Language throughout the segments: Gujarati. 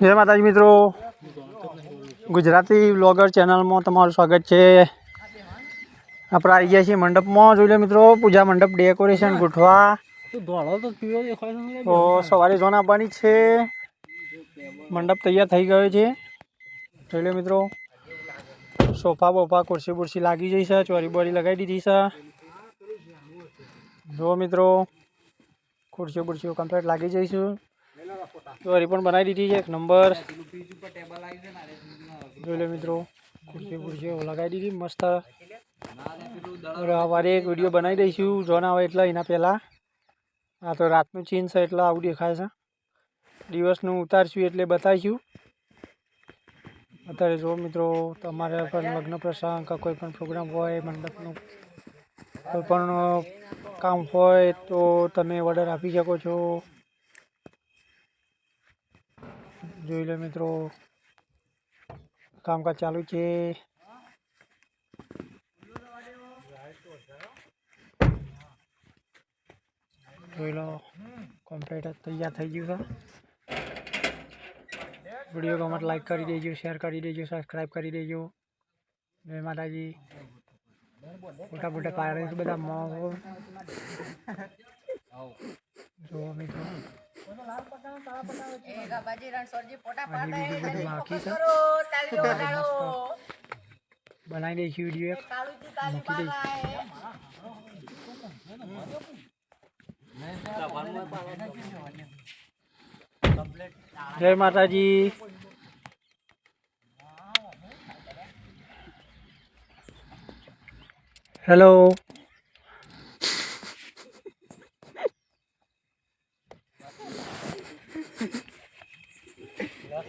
જય માતાજી મિત્રો ગુજરાતી બ્લોગર ચેનલમાં તમારું સ્વાગત છે આપણે આવી ગયા છીએ મંડપમાં જોઈ લો મિત્રો પૂજા મંડપ ડેકોરેશન ગોઠવા ધોળો તો પીળો દેખાય છે તો સવારે જોન આપવાની છે મંડપ તૈયાર થઈ ગયો છે જોઈ લો મિત્રો સોફા બોફા ખુરશી બુરશી લાગી જઈ છે ચોરી બોરી લગાવી દીધી છે જુઓ મિત્રો ખુરશીઓ બુરશીઓ કમ્પ્લીટ લાગી જઈશું ચોરી પણ બનાવી દીધી છે. એક નંબર. જોઈ લો મિત્રો ખુરશીઓ બુરશીઓ લગાવી દીધી, મસ્ત. સવારે એક વીડિયો બનાવી દઈશું. જોન આવે એટલે એના પહેલાં. આ તો રાતનું ચીન છે, એટલે આવું દેખાય છે. દિવસનું ઉતારશું એટલે બતાવીશું. અત્યારે જો મિત્રો, તમારા પણ લગ્ન પ્રસંગ કે કોઈ પણ પ્રોગ્રામ હોય, મંડપનું, કોઈ પણ કામ હોય, તો તમે ઓર્ડર આપી શકો છો. જોઈ લો મિત્રો કામકાજ ચાલુ છે જોઈ લો કમ્પ્લીટ તૈયાર થઈ ગયું છે વિડીયો ગમત લાઈક કરી દેજો શેર કરી દેજો સબસ્ક્રાઈબ કરી દેજો જય માતાજી મોટા મોટા પાડે છે બધા મોં જો મિત્રો બનાવી દઈશું વીડિયો મૂકી દઈશું. જય માતાજી. હેલો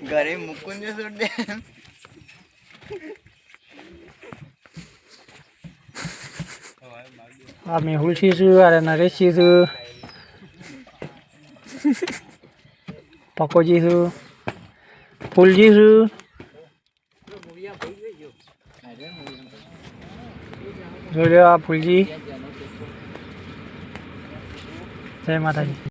ઘરે મૂકું જો છોડ દે આ મેહુલ સિંહ છું, અરે નરેશ છું. પકોજી છું. ફૂલજી છું. લો આ ફૂલજી. જય માતાજી.